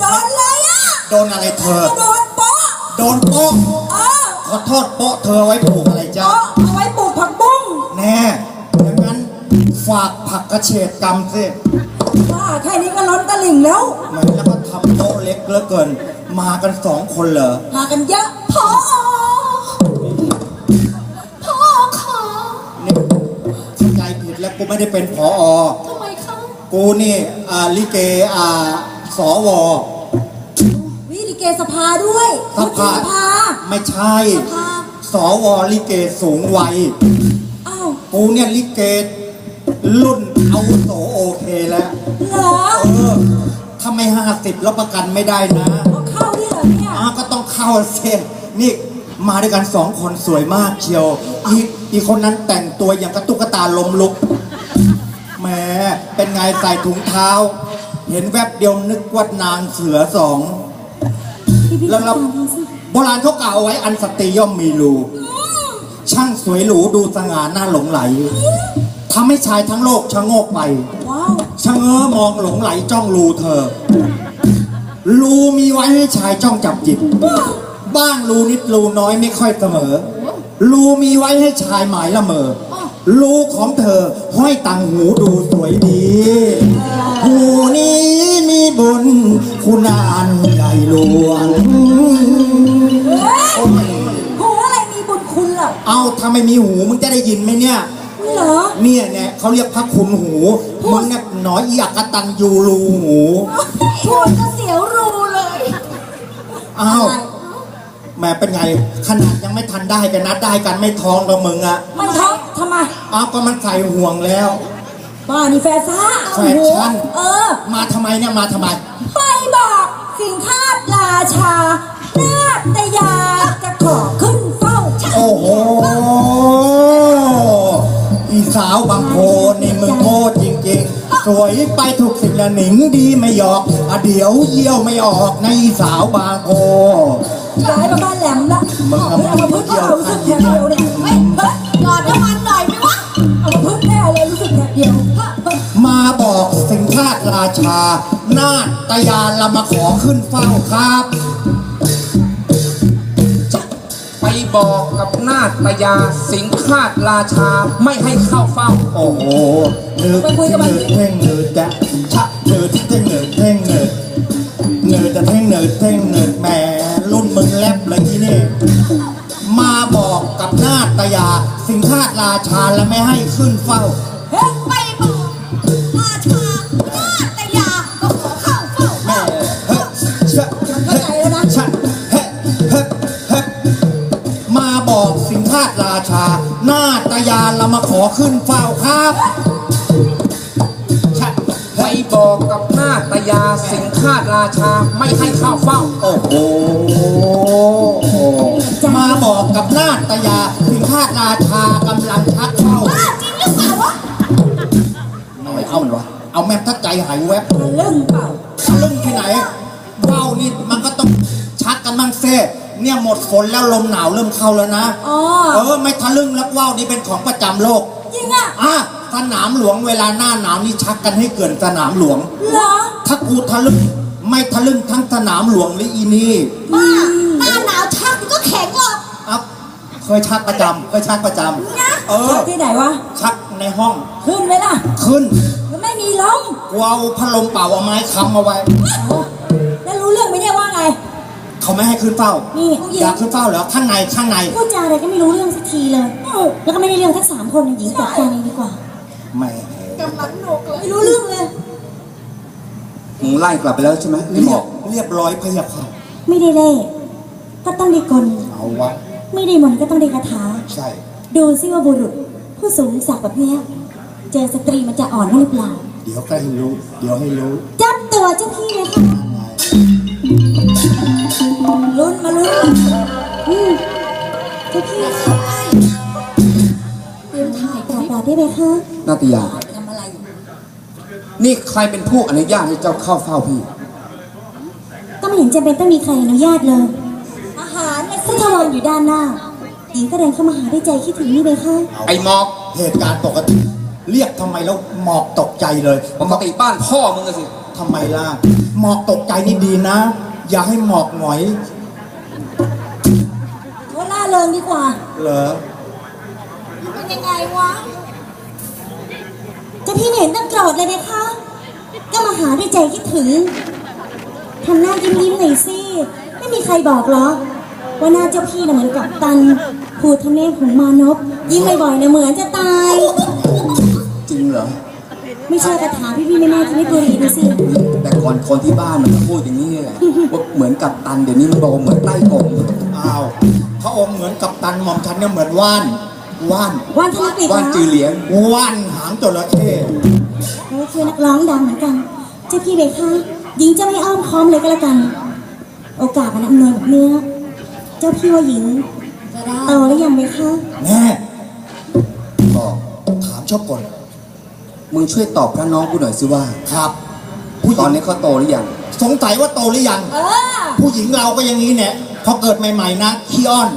โดนเลยอะโดนอะไรเธอ โดนโป๊ะโดนโป๊ะเออขอโทษโป๊ะเธอไว้ผูกอะไรจ้าโป๊ะเอาไว้ปลูกผักบุ้งแน่อย่างนั้นฝากผักกระเฉดกรรมสิว่าแค่นี้ก็ล้นตลิ่งแล้ว แหมันแล้วก็ทำโต๊ะเล็กเหลือเกิน มากันสองคนเหรอ มากันเยอะพอพอขอนี่เข้าใจผิดแล้วกูไม่ได้เป็นผออทำไมคะ กูนี่อ่าลิเกอ่า สว วิลิเกสภาด้วยสภา สภา ไม่ใช่ สภา สวลิเกสูงวัย อ้าว กูเนี่ยลิเกรุ่นอาวุโสโอเคแล้ว เหรอ เออ ถ้าไม่ห้าสิบรับประกันไม่ได้นะเอาเข้าที่เหรอเนี่ยอ่าก็ต้องเข้าเส้นนี่มาด้วยกันสองคนสวยมากเชียว อีกอีกคนนั้นแต่งตัวอย่างกระตุกกระตาลมลุก แหม เป็นไงใส่ถุงเท้า เห็นแวบเดียวนึกว่านางเสือสองพี่พี่แล้วเราตามดูสิโบราณเขากล่าวเอาไว้อันสตรีย่อมมีรูช่างสวยหรูดูสง่าหน้าหลงไหลทำให้ชายทั้งโลกชะโงกไปว้าวชะเง้อมองหลงไหลจ้องรูเธอ รูมีไว้ให้ชายจ้องจับจิต บ้างรูนิดรูน้อยไม่ค่อยเสมอ รูมีไว้ให้ชายหมายละเมอรูของเธอห้อยตังหูดูสวยดีหู นี้มีบุญคุณานใหญ่หลวงเฮ้ยหูอะไรมีบุญคุณเหรอเอาถ้าไม่มีหูมึงจะได้ยินไหมเนี่ย เหรอ เนี่ยเนี่ยเขาเรียกพระคุณหูมึงเนี่ยหนอยอยากกตันยูรูหูพูดก็เสียวรูเลยอ้าวแหม่เป็นไง ขนาดยังไม่ทันได้กันนะได้กันไม่ท้องกับมึงอะมันท้องทำไมอ้าวก็มันใส่ห่วงแล้ว บ้านี่แฟซ่าแฟชั่น เออ มาทำไมเนี่ยมาทำไม ไปบอกสิงคาดราชา นาตยาจะขอขึ้นเฝ้าโอ้โห อีสาวบางโพนี่มึงโทษจริงๆ สวยไปถูกสิ่งละหนิงดีไม่หยอกอะเดี๋ยวเยี่ยวไม่ออกในอีสาวบางโพย้ นาตยาละมาขอขึ้นเฝ้าครับไปบอกกับนาตยาสิงคาดราชาไม่ให้เข้าเฝ้า โอ้โหเนืดเนืดเท่งเนืดแกะชะเนืดเท่งเนืดเท่งเนืดเนืดจะเท่งเนืดเท่งเนืดแหมรุ่นมึงแลบเลยที่นี่ มาบอกกับนาตยาสิงคาดราชาและไม่ให้ขึ้นเฝ้า เฮ้ยไป นาตยาละมาขอขึ้นเฝ้าครับชะไปบอกกับนาตยาสิงคาดราชาไม่ให้เข้าเฝ้า โอ้โหมาบอกกับนาตยาสิงคาดราชากำลังชักเข้าบ้าจริงหรือเปล่าวะไม่เอามันวะเอาแม่ถ้าใจหายแวบทะลึ่งเปล่าทะลึ่งที่ไหนว่าวนี่มันก็ต้องชักกันบ้างเซ่ เนี่ยหมดฝนแล้วลมหนาวเริ่มเข้าแล้วนะอ๋อ เออไม่ทะลึ่งแล้วว่าวนี่เป็นของประจำโลกจริงอะอะสนามหลวงเวลาหน้าหนาวนี่ชักกันให้เกินสนามหลวง เหรอถ้ากูทะลึ่งไม่ทะลึ่งทั้งสนามหลวงหรืออีนี่บ้าหน้าหนาวชักมันก็แข็งหรอก อะเคยชักประจำเคยชักประจำนะเออชักที่ไหนวะ ชักในห้องขึ้นไหมล่ะขึ้น มันไม่มีลมกูเอาพัดลมเป่าเอาไม้ค้ำเอาไว้แล้ ไม่ให้ขึ้นเฝ้านี่ผู้หญิง อยากขึ้นเฝ้าเหรอข้างในข้างในพูดจาอะไรก็ไม่รู้เรื่องสักทีเลยแล้วก็ไม่ได้เรื่องทั้งสามคนหญิงจัดการเองดีกว่า แหม่ไม่รู้เรื่องเลยมึงไล่กลับไปแล้วใช่ไหมไอ้เรีหมยอบกเรียบร้อยพะยะค่ะไม่ได้เล่ห์ก็ต้องได้กล เอาวะไม่ได้มนต์ก็ต้องได้คาถา ใช่ดูซิว่าบุรุษ ผู้สูงศักดิ์แบบเนี้ยเจอสตรีมันจะอ่อนได้หรือเปล่า เดี๋ยวก็ให้รู้ เดี๋ยวให้รู้ จับตัวเจ้าพี่เลยค่ะ ลุ้นมาลุ้นอืมเจ้าพี่เตรียมถ่ายกราบลาได้ไหมคะนาตยา ทำอะไรอยู่นี่ใครเป็นผู้อนุญาตให้เจ้าเข้าเฝ้าพี่ ก็ไม่เห็นจำเป็นต้องมีใครอนุญาตเลยอาหารเนี่ยถ้าทวารอยู่ด้านหน้า หญิงก็เดินเข้ามาหาด้วยใจคิดถึงนี่เลยค่ะไอ้หมอกเหตุการณ์ปกติ เรียกทำไมแล้วหมอกตกใจเลยปกติบ้านพ่อมึงอะสิทำไมล่ะหมหมอกตกใจนี่ดีนะ อย่าให้หมอกหงอยว่าล่าเริงดีกว่า เหรอ เป็นยังไงวะเจะพี่ไม่เห็นต้องโกรธเลยนะคะ ก็มาหาด้วยใจคิดถึง ทำหน้ายิ้มยิ้มๆหน่อยสิ ไม่มีใครบอกหรอกว่าหน้าเจ้าพี่น่ะเหมือนกับตันพูดทำเนียงของมานพยิ้มบ่อยๆนะเหมือนจะตาย จริงเหรอ ไม่เชื่อก็ถามพี่พี่ๆแม่ๆที่ไม่บุรีดูสิแต่ก่อนคนที่บ้านมันก็พูดอย่างนี้แหละว่าเหมือนกับตันเดี๋ยวนี้มันบอกว่าเหมือนใต้กงอ้าวพระองค์เหมือนกับตันหม่อมฉันเนี่ยเหมือนว่านว่านว่านธนกฤษว่านนะจือเหลียงว่านหางจระเข้เขาคือนักร้องดังเหมือนกัน เจ้าพี่เบคะหญิงจะไม่อ้อมค้อมเลยก็แล้วกัน โอกาสมันอำนวยแบบเนี้ยเจ้าพี่ว่าหญิงจะได้โตหรือยังเบคะแน่บอกถามชอบก่อน มึงช่วยตอบพระน้องกูหน่อยสิว่า ครับ ผู้หตญิอนงนี้เขาโตหรือยัง สงสัยว่าโตหรือยัง เออ ผู้หญิงเราก็อย่างนี้เนี่ยพอเกิดใหม่ ๆ นะขี้อ้อน